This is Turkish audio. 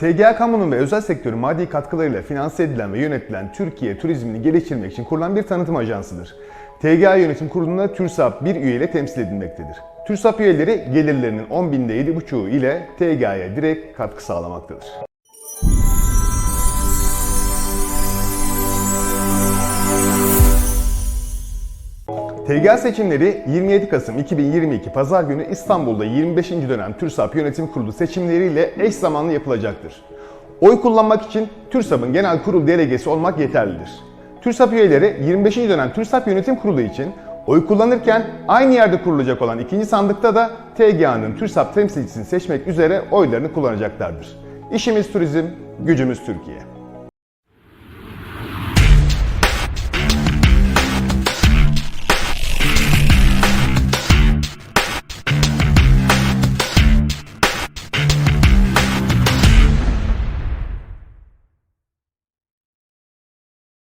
TGA kamunun ve özel sektörün maddi katkılarıyla finanse edilen ve yönetilen Türkiye turizmini geliştirmek için kurulan bir tanıtım ajansıdır. TGA Yönetim Kurulu'nda TÜRSAP bir üyeyle temsil edilmektedir. TÜRSAP üyeleri gelirlerinin 10 binde 7,5'u ile TGA'ya direkt katkı sağlamaktadır. TGA seçimleri 27 Kasım 2022 Pazar günü İstanbul'da 25. dönem TÜRSAP Yönetim Kurulu seçimleriyle eş zamanlı yapılacaktır. Oy kullanmak için TÜRSAP'ın genel kurul delegesi olmak yeterlidir. TÜRSAP üyeleri 25. dönem TÜRSAP Yönetim Kurulu için oy kullanırken aynı yerde kurulacak olan ikinci sandıkta da TGA'nın TÜRSAP temsilcisini seçmek üzere oylarını kullanacaklardır. İşimiz turizm, gücümüz Türkiye.